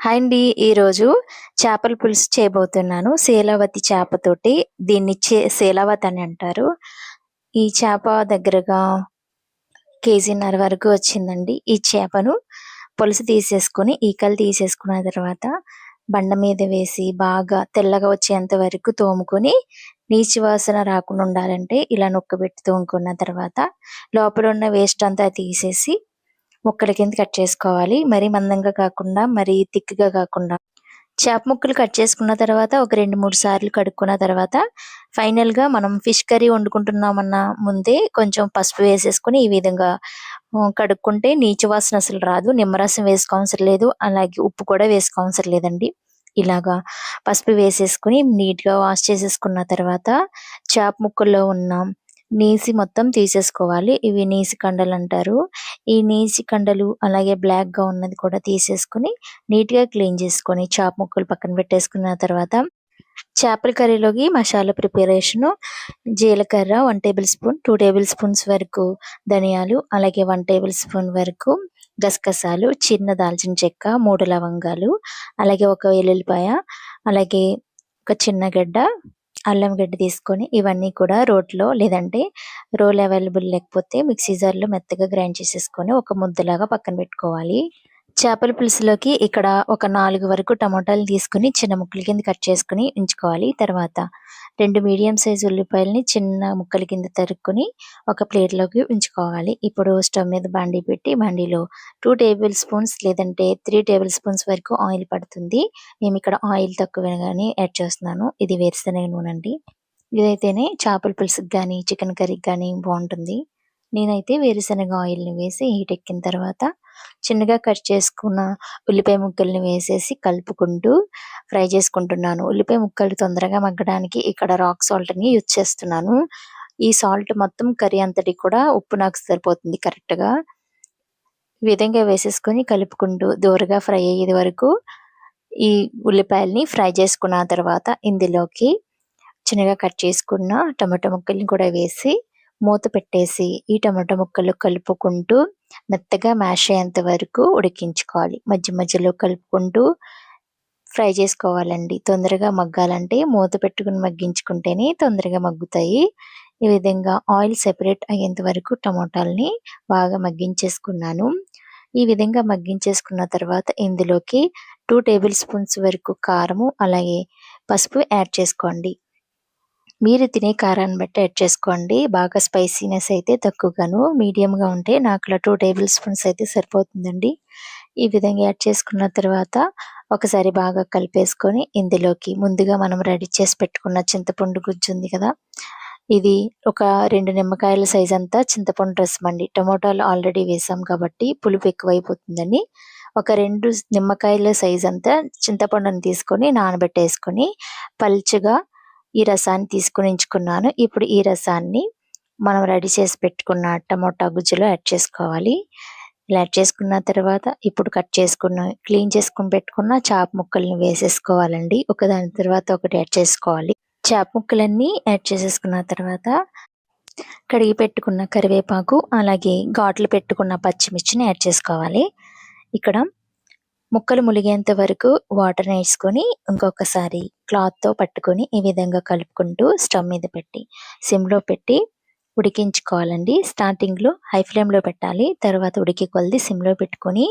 Hi అండి. ఈరోజు చేపల పులుసు చేయబోతున్నాను. శీలావతి చేపతోటి దీన్ని చే శీలావతి అని అంటారు. ఈ చేప దగ్గరగా కేజీన్నర వరకు వచ్చిందండి ఈ చేపను. పులుసు తీసేసుకొని ఈకలు తీసేసుకున్న తర్వాత బండ మీద వేసి బాగా తెల్లగా వచ్చేంత వరకు తోముకొని నీచు వాసన రాకుండా ఉండాలంటే ఇలా నొక్కబెట్టి తోముకున్న తర్వాత లోపల ఉన్న వేస్ట్ అంతా తీసేసి ముక్కల కింద కట్ చేసుకోవాలి. మరీ మందంగా కాకుండా మరీ థిక్గా కాకుండా. చేప ముక్కలు కట్ చేసుకున్న తర్వాత ఒక రెండు మూడు సార్లు కడుక్కున్న తర్వాత ఫైనల్గా మనం ఫిష్ కర్రీ వండుకుంటున్నామన్న ముందే కొంచెం పసుపు వేసేసుకుని ఈ విధంగా కడుక్కుంటే నీచు వాసన అసలు రాదు. నిమ్మరసం వేసుకోవసరం లేదు. అలాగే ఉప్పు కూడా వేసుకోవసరం లేదండి. ఇలాగా పసుపు వేసేసుకుని నీట్గా వాష్ చేసేసుకున్న తర్వాత చేప ముక్కల్లో ఉన్న నీసి మొత్తం తీసేసుకోవాలి. ఇవి నీసి కండలు అంటారు. ఈ నీసి కండలు అలాగే బ్లాక్గా ఉన్నది కూడా తీసేసుకుని నీట్గా క్లీన్ చేసుకొని చాప ముక్కలు పక్కన పెట్టేసుకున్న తర్వాత చేపల కర్రీలోకి మసాలా ప్రిపరేషన్ జీలకర్ర one tablespoon two tablespoons వరకు ధనియాలు అలాగే వన్ టేబుల్ స్పూన్ వరకు గసగసాలు చిన్న దాల్చిన చెక్క మూడు లవంగాలు అలాగే ఒక వెల్లుల్లిపాయ అలాగే ఒక చిన్న గడ్డ అల్లం గడ్డి తీసుకొని ఇవన్నీ కూడా రోట్లో లేదంటే రోల్ అవైలబుల్ లేకపోతే మిక్సీ జార్లో మెత్తగా గ్రైండ్ చేసేసుకొని ఒక ముద్దలాగా పక్కన పెట్టుకోవాలి. చేపల పులుసులోకి ఇక్కడ ఒక నాలుగు వరకు టమాటాలు తీసుకుని చిన్న ముక్కల కింద కట్ చేసుకుని ఉంచుకోవాలి. తర్వాత రెండు మీడియం సైజ్ ఉల్లిపాయలని చిన్న ముక్కల కింద తరుక్కుని ఒక ప్లేట్లోకి ఉంచుకోవాలి. ఇప్పుడు స్టవ్ మీద బండి పెట్టి బండిలో టూ టేబుల్ స్పూన్స్ లేదంటే త్రీ టేబుల్ స్పూన్స్ వరకు ఆయిల్ పడుతుంది. మేము ఇక్కడ ఆయిల్ తక్కువగానే యాడ్ చేస్తున్నాను. ఇది వేరుశనగ నూనె అండి. ఇదైతేనే చేపల పులుసుకి కానీ చికెన్ కర్రీకి కానీ బాగుంటుంది. నేనైతే వేరుశనగ ఆయిల్ని వేసి హీట్ ఎక్కిన తర్వాత చిన్నగా కట్ చేసుకున్న ఉల్లిపాయ ముక్కల్ని వేసేసి కలుపుకుంటూ ఫ్రై చేసుకుంటున్నాను. ఉల్లిపాయ ముక్కలు తొందరగా మగ్గడానికి ఇక్కడ రాక్ సాల్ట్ని యూజ్ చేస్తున్నాను. ఈ సాల్ట్ మొత్తం కర్రీ అంతటి కూడా ఉప్పు నాకు సరిపోతుంది కరెక్ట్గా ఈ విధంగా వేసేసుకొని కలుపుకుంటూ దూరగా ఫ్రై అయ్యేది వరకు ఈ ఉల్లిపాయల్ని ఫ్రై చేసుకున్న తర్వాత ఇందులోకి చిన్నగా కట్ చేసుకున్న టమాటో ముక్కల్ని కూడా వేసి మూత పెట్టేసి ఈ టమాటా ముక్కలు కలుపుకుంటూ మెత్తగా మ్యాష్ అయ్యేంత వరకు ఉడికించుకోవాలి. మధ్య మధ్యలో కలుపుకుంటూ ఫ్రై చేసుకోవాలండి. తొందరగా మగ్గాలంటే మూత పెట్టుకుని మగ్గించుకుంటేనే తొందరగా మగ్గుతాయి. ఈ విధంగా ఆయిల్ సెపరేట్ అయ్యేంత వరకు టమోటాలని బాగా మగ్గించేసుకున్నాను. ఈ విధంగా మగ్గించేసుకున్న తర్వాత ఇందులోకి టూ టేబుల్ స్పూన్స్ వరకు కారము అలాగే పసుపు యాడ్ చేసుకోండి. మీరు తినే కారాన్ని బట్టి యాడ్ చేసుకోండి. బాగా స్పైసీనెస్ అయితే తక్కువగాను. మీడియంగా ఉంటే నాకు టూ టేబుల్ స్పూన్స్ అయితే సరిపోతుందండి. ఈ విధంగా యాడ్ చేసుకున్న తర్వాత ఒకసారి బాగా కలిపేసుకొని ఇందులోకి ముందుగా మనం రెడీ చేసి పెట్టుకున్న చింతపండు గుజ్జు ఉంది కదా ఇది ఒక రెండు నిమ్మకాయల సైజ్ అంతా చింతపండు రసం అండి. టమోటాలు ఆల్రెడీ వేసాం కాబట్టి పులుపు ఎక్కువైపోతుందని ఒక రెండు నిమ్మకాయల సైజ్ అంతా చింతపండుని తీసుకొని నానబెట్టేసుకొని పల్చగా ఈ రసాన్ని తీసుకుని ఉంచుకున్నాను. ఇప్పుడు ఈ రసాన్ని మనం రెడీ చేసి పెట్టుకున్న టమోటా గుజ్జులో యాడ్ చేసుకోవాలి. ఇలా యాడ్ చేసుకున్న తర్వాత ఇప్పుడు కట్ చేసుకున్న క్లీన్ చేసుకుని పెట్టుకున్న చాప ముక్కల్ని వేసేసుకోవాలండి. ఒకదాని తర్వాత ఒకటి యాడ్ చేసుకోవాలి. చేప ముక్కలన్నీ యాడ్ చేసేసుకున్న తర్వాత కడిగి పెట్టుకున్న కరివేపాకు అలాగే ఘాట్లు పెట్టుకున్న పచ్చిమిర్చిని యాడ్ చేసుకోవాలి. ఇక్కడ ముక్కలు ములిగేంత వరకు వాటర్ వేసుకొని ఇంకొకసారి క్లాత్తో పట్టుకొని ఈ విధంగా కలుపుకుంటూ స్టవ్ మీద పెట్టి సిమ్లో పెట్టి ఉడికించుకోవాలండి. స్టార్టింగ్లో హై ఫ్లేమ్లో పెట్టాలి తర్వాత ఉడికి కొలిది సిమ్లో పెట్టుకొని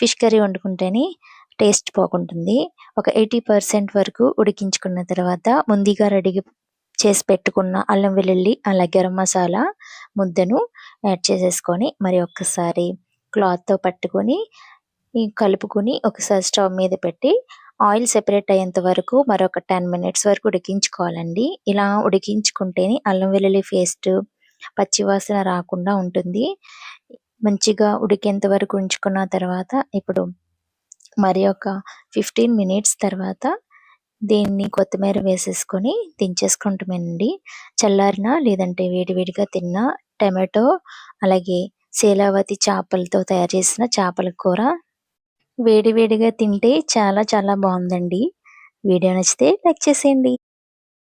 ఫిష్ కర్రీ వండుకుంటేనే టేస్ట్ బాగుంటుంది. ఒక ఎయిటీ పర్సెంట్ వరకు ఉడికించుకున్న తర్వాత ముందుగా రెడీ చేసి పెట్టుకున్న అల్లం వెల్లుల్లి అలా గరం మసాలా ముద్దను యాడ్ చేసేసుకొని మరి ఒక్కసారి క్లాత్తో పట్టుకొని కలుపుకొని ఒకసారి స్టవ్ మీద పెట్టి ఆయిల్ సెపరేట్ అయ్యేంత వరకు మరొక టెన్ మినిట్స్ వరకు ఉడికించుకోవాలండి. ఇలా ఉడికించుకుంటేనే అల్లం వెల్లుల్లి పేస్ట్ పచ్చివాసన రాకుండా ఉంటుంది. మంచిగా ఉడికేంత వరకు ఉంచుకున్న తర్వాత ఇప్పుడు మరి ఒక ఫిఫ్టీన్ మినిట్స్ తర్వాత దీన్ని కొత్తిమీర వేసేసుకొని దించేసుకుంటామండి. చల్లారిన లేదంటే వేడివేడిగా తిన్న టమాటో అలాగే శీలావతి చేపలతో తయారు చేసిన చేపల కూర వేడి వేడిగా తింటే చాలా చాలా బాగుందండి. వీడియో నచ్చితే లైక్ చేసేయండి.